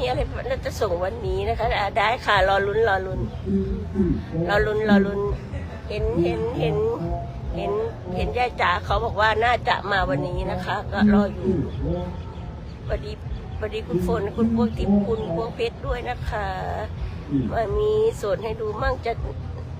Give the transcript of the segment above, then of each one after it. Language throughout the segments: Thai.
มีอะไรเราจะส่งวันนี้นะคะอ่าได้ค่ะรอลุ้นรอลุ้นรอลุ้นรอลุ้นเห็นเห็นเห็น เห็นเห็นยายจ๋าเขาบอกว่าน่าจะมาวันนี้นะคะ ก็รออยู่สวัสดีสวัสดีคุณฝนคุณพวงทิพย์คุณพวงเพชรด้วยนะคะมามีสดให้ดูมั่งจะ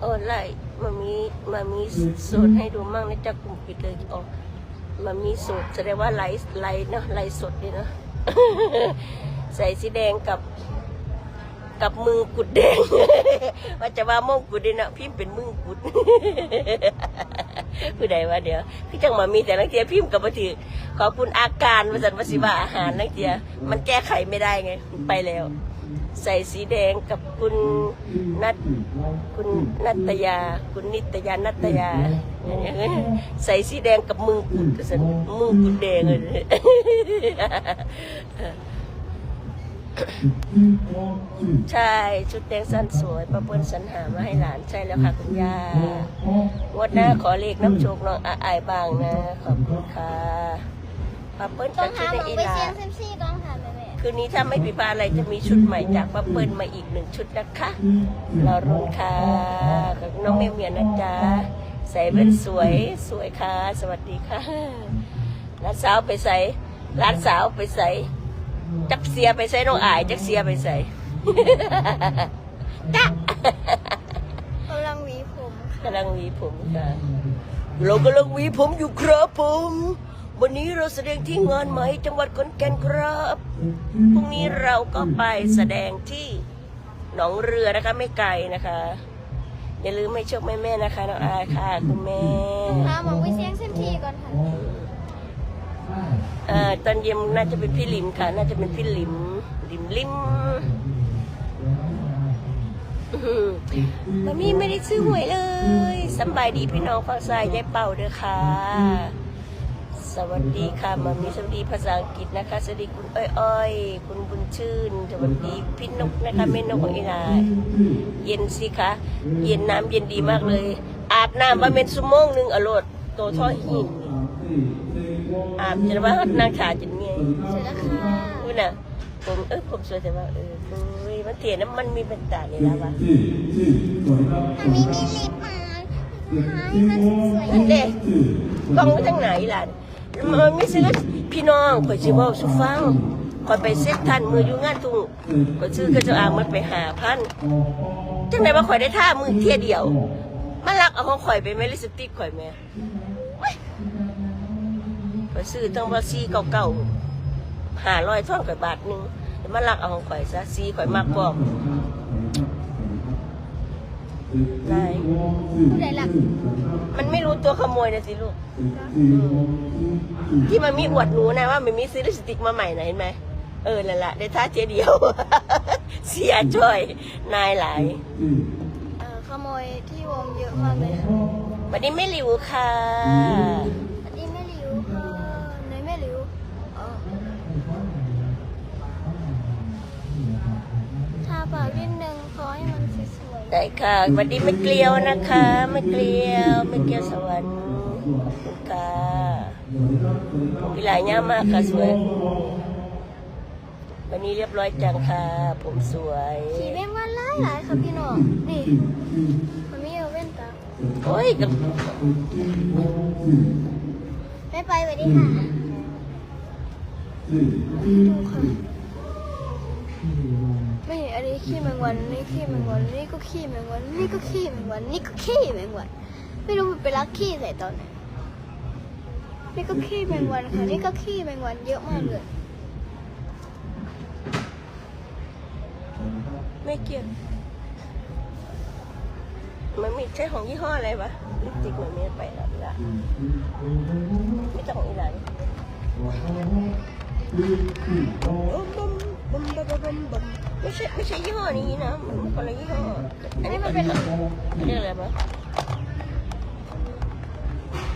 เออไล่มามีมามีสดให้ดูมั่งนะจะกลุ่มปิดเลยอ๋อมามีสดแสดงว่าไลฟ์ไลฟ์เนาะไลฟ์สดดีเนาะ ใส่สีแดงกับกับมือกุดแดง ว่าจะว่ามงกุฎดีนะพิมพ์เป็นมึงกุดผู้ใดว่าเดี๋ยวพี่จังมามีแต่นักเทียพิมพ์กับมาถือขอบคุณอาการวสันวสิว่าอาหารนักเทียมันแก้ไขไม่ได้ไงไปแล้ว ใส่สีแดงกับคุณนัทคุณนัตยา คุณนิตยานัตยาใส่สีแดงกับมึงกุดสันมึงกุดแดงเลย ใช่ชุดแดงสั้นสวยประเปิ้ลสรรหามาให้หลานใช่แล้วค่ะคุณย่างวดหน้าขอเลขน้ำโชคน้องอาอายบางนะ ขอบคุณค่ะป้าเปิ้ลต้อจะงชุดหาในหมองอีไปลาเซียงเซมซี่ต้องหาแม่แม่คืนนี้ถ้าไม่ผิดพลาดอะไรจะมีชุดใหม่จากป้าเปิ้ลมาอีกหนึ่งชุดนะคะรอรุนค่ะกับน้องเมียเมียนะจ๊ะใส่เป็นสวยสวยค่ะ สวัสดีค่ะร้านสาวไปใส่ร้านสาวไปใส่ จักเสียไปใส่น้องอาย จักเสียไปใส่จ๊ะกำลังหวีผมค่ะกำลังหวีผมค่ะเรากำลังหวีผมอยู่ครับผม วันนี้เราแสดงที่งานไหมจังหวัดขอนแก่นครับพรุ่งนี้เราก็ไปแสดงที่หนองเรือนะคะไม่ไกลนะคะอย่าลืมไม่ชกแม่แม่ๆนะคะน้องอายค่ะ คุณแม่หาหมองไปเซียงเซมซี่ก่อนค่ะอ่า ตอนเย็นน่าจะเป็นพี่ลิมค่ะ น่าจะเป็นพี่ลิมลิมลิมอื้อหือมามีไม่ได้ซื้อหวยเลยสำบายดีพี่น้องฟังสายยายเป่าเด้อค่ะ สวัสดีค่ะมามีสวัสดีภาษาอังกฤษนะคะสวัสดีคุณอ้อยอ้อยๆคุณบุญชื่น สวัสดีพี่นกนะคะแม่นกของอีลาเย็นสิคะเย็นน้ำเย็นดีมากเลย อาบน้ำมาเป็นชั่วโมงหนึ่งอรรถโตท่อหิน อาบจนว่านางขาจนเมียเสร็จแล้วค่ะพูดน่ะผมเออผมสวยแต่ว่าเออเฮ้ยมันเถียนน้ำมันมีเป็นตาเลยนะวะอันนี้มีลิปมาหายมันสวยนั่นเด็กกล้องไว้ทางไหนล่ะมันไม่ซื้อพี่น้องข่อยซื้อว่าสุฟังข่อยไปเซ็ตทันมืออยู่งานทุ่งข่อยซื้อกระเจ้าอ่างมันไปหาพันจังไหนว่าข่อยได้ท่ามือเที่ยเดียวมันรักเอาของข่อยไปไหม่ลิปสติกข่อยแม่เว้ย ข่อยซื้อตั้งว่าซีเก่าเก่าหาร้อยท่อนข่อยบาทหนึงแต่มันรักเอาของข่อยซะซีข่อยมากกว่าได้ ผู้ใดหลักมันไม่รู้ตัวขโมยนะสิลูก ที่มันมีอวดหนูนะว่ามันมีซื้อลิปสติกมาใหม่นะเห็นไหมเออนั่นแหละได้ท่าเจเดียว เสียจ้อยนายหลายเอ่อขโมยที่วงเยอะมากเลยค่ะ วันนี้ไม่หลิวค่ะ อันนี้ไม่ริ้วค่ะเนยไม่ริ้วเออทา ปากนิดนึงขอให้มันสวยๆได้ค่ะวันนี้ไม่เกลียวนะคะ ไม่เกลียวไม่เกลียวสวรรค์ขอบคุณค่ะมีหลายย่ามากค่ะสวยวันนี้เรียบร้อยจังค่ะ ผมสวยขี่แม่งวันหลายหลายค่ะพี่น้องนี่มันไม่เอาเว้นตาโอ้ยกับไม่ไปสวัสดีค่ะดูค่ะไม่อั นนี้ขี้แมงวันนี่ขี้แมงวันนี่ก็ขี้แมงวันนี่ก็ขี้แมงวันนี่ก็ขี้แมงวันไม่รู้มันไปรักขี้ใส่ตอนไหนนี่ก็ขี้แมงวันค่ะนี่ก็ขี้แมงวันเยอะมากเลยไม่เกี่ยวมันมีใช้ของยี่ห้ออะไรวะลิปสติกมันม่ไปแล้วละไม่ต้องของอีหลังไม่ ใช่ไม่ใช่ยี่ห้อนี้นะมันคนละยี่ห้ออันนี้มันเป็นอันนี้อะไรวะ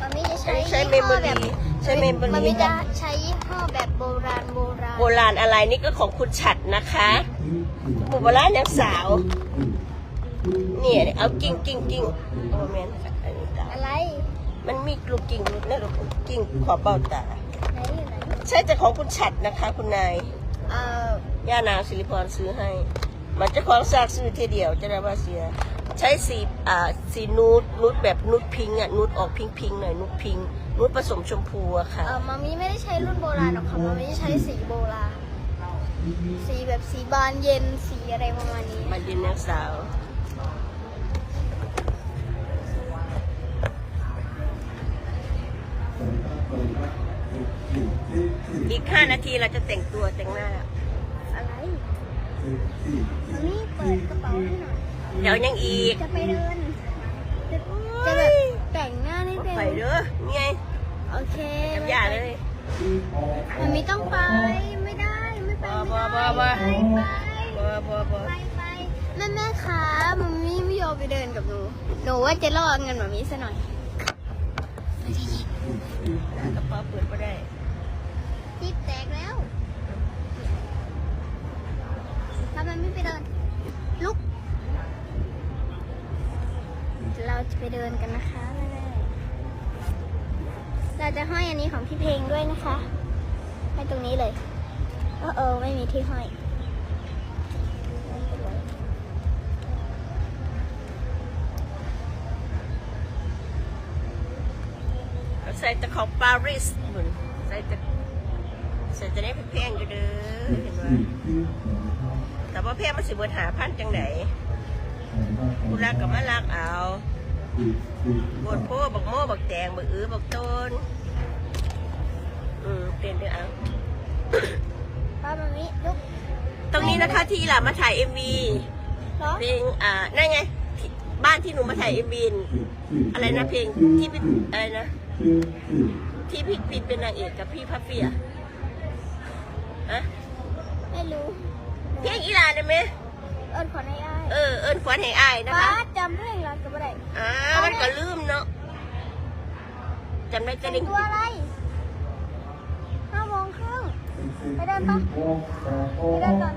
มันมีจะใช้ใช้เมมโมรีใช้เมมโมรีมันมีจะใช้ยี่ห้อแบบโบราณโบราณโบราณอะไรนี่ก็ของคุณฉัดนะคะโบราณยังสาวเนี่ยเอากิ้งกิ้งกิ้งโอ้แม่นค่ะอันนี้ตาอะไรมันมีลูกกิ้งลูกนั่นลูกกิ้งขอบเบ้าตาไหนอยู่ไหนใช่แต่ของคุณฉัดนะคะ คุณนายเอ่อ ย่านางสิริพรซื้อให้ มันจะของซากซื้อทีเดียวจะได้ว่าเสีย ใช้สีอ่าสีนูดนูดแบบนูดพิงค์อะนูดออกพิงพิงๆหน่อยนูดพิงค์นูดผสมชมพูอะค่ะ เอ่อมามีไม่ได้ใช้รุ่นโบราณหรอกค่ะมามีใช้สีโบราณ สีแบบสีบานเย็นสีอะไรประมาณนี้มันเย็นนางสาว อีกห้านาทีเราจะแต่งตัวแต่งหน้า อะไรมามีเปิดกระเป๋าให้หน่อย เดี๋ยวยังอีก จะไปเดิน จะจะแบบแต่งหน้านิดนึงไปเด้อนี่ไง โอเคจับยาเลยมันมีต้องไป ไม่ได้ ไม่ไปบ่ไม่บ่ได้บ่บ่ไปไปบ่บ่บ่ไปไปแม่แม่คะมัมมี่ไม่ยอมไปเดินกับหนู หนูว่าจะล่อเงินมัมมี่ซะหน่อยกระเป๋าเปิดก็ได้ จิบแตกแล้วถ้ามันไม่ไปเดิน ลุก เราจะไปเดินกันนะคะแม่ๆเราจะห้อยอันนี้ของพี่เพลงด้วยนะคะให้ตรงนี้เลยเออเออไม่มีที่ห้อยใส่แต่ของปารีสเหมือนใส่แต่ ใส่แต่ได้แพงๆอยู่เด้อเห็นไหมแต่ว่าแพงมันสิเบิดหาพันจังไหนกูรักกับมารักเอาบดโพบักโม่บักแตงบักอื้อบักต้นอืมเต้นเต้นเอาป้ามัมมี่ลุกตรงนี้นะคะที่หลามาถ่ายเอ็มวีเหรอเพลงอ่านั่นไงที่บ้านที่หนูมาถ่ายเอ็มวีอะไรนะเพลงที่พี่อะไรนะที่พี่ปิดเป็นนางเอกกับพี่พัฟเฟีย อะไม่รู้เพลงอีหลานได้ไหมเอิญขอในอ้ายเออเอิญขวัญให้อายนะป้าคะจำเพลงรักกับอะไรอ่ามันก็ลืมเนาะจำได้จะเป็ได้นตัวอะไรห้าโมงครึ่งไปเดินปะไปเดินก่อน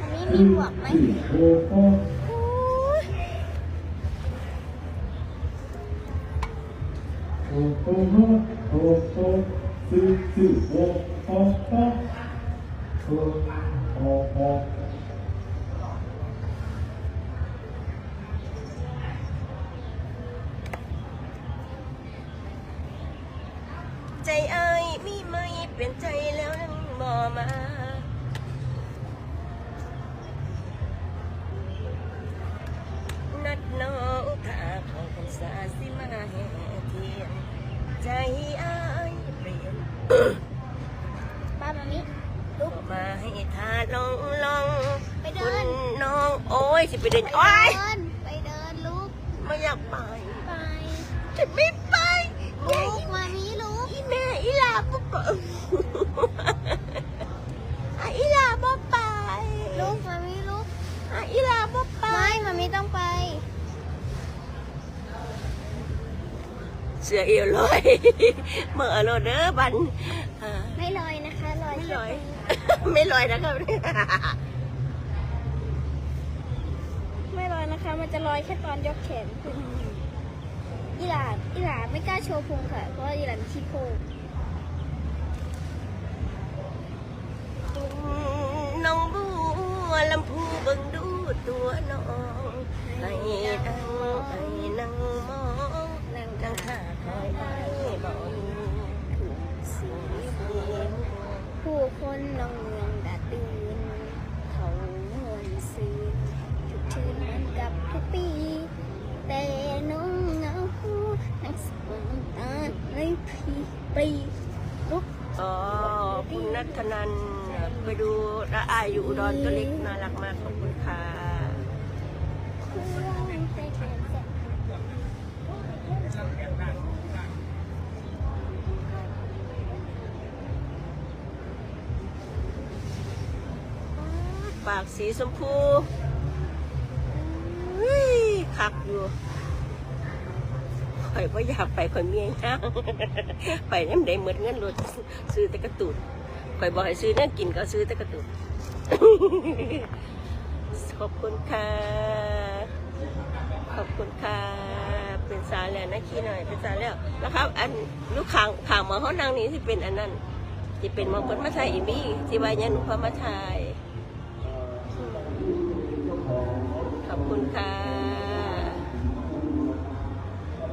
อันนี้มีหมวกไหมอุ๊ย ใจอายมีไหมเปลี่ยนใจแล้วนั้นบ่มา ใจอายเปลี่ยนป้ามามิลุกมาให้ทาลองลองไปเดิคุนณน้องโอ้ยสิไปเดินไปโอ้ยเดินไปเดินลุกไม่อยากไปไปฉันไม่ไปลุกมามิลุกอีแม่อีลาปุ๊บอะอีลาบ่ไปลุกมามิลุกอะอีลาบ่ไปไม่มามิต้องไป เสือเอวลอยเมื่อโรเดอร์บันอ่าไม่ลอยนะคะลอยไม่แค่ลอยตรงไม่ลอยนะครับไม่ลอยนะคะ มันจะลอยแค่ตอนยกแขนขึ้นอีหลาดอีหลาดไม่กล้าโชว์พุงค่ะ เพราะว่าอีหลาดมีขี้โพงน้องบัวลำพูเบิ่งดูตัวน้อง ดูละอายอยู่อุดอนตัวเล็กน่ารักมากขอบคุณค่ะปากสีชมพูอุ้ยคักอยู่ข่อยว่าอยากไปข่อยเมียย่างไปน้ำได้เหมือนเงินรถซื้อแต่กระตุน ข่อยบอกให้ซื้อเนี่ยกินก็ซื้อแต่กระตุนขอบคุณค่ะ ขอบคุณค่ะ เป็นสาวแล้วนะขี้หน่อย เป็นสาวแล้วแล้วครับ อันลูกข่างข่างหมาห้องนางนี้ที่เป็นอันนั้นที่เป็นมงคลมาถ่ายอีมี่ที่วายันพระมาถ่ายขอบคุณค่ะ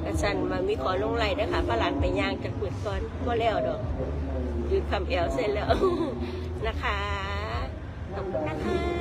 กระสันมามีขอลงไหลนะคะพระหลานไปย่างจากปืดก่อนก็แล้วดอก ยืดคำเอวเสร็จแล้วนะคะขอบคุณนะคะ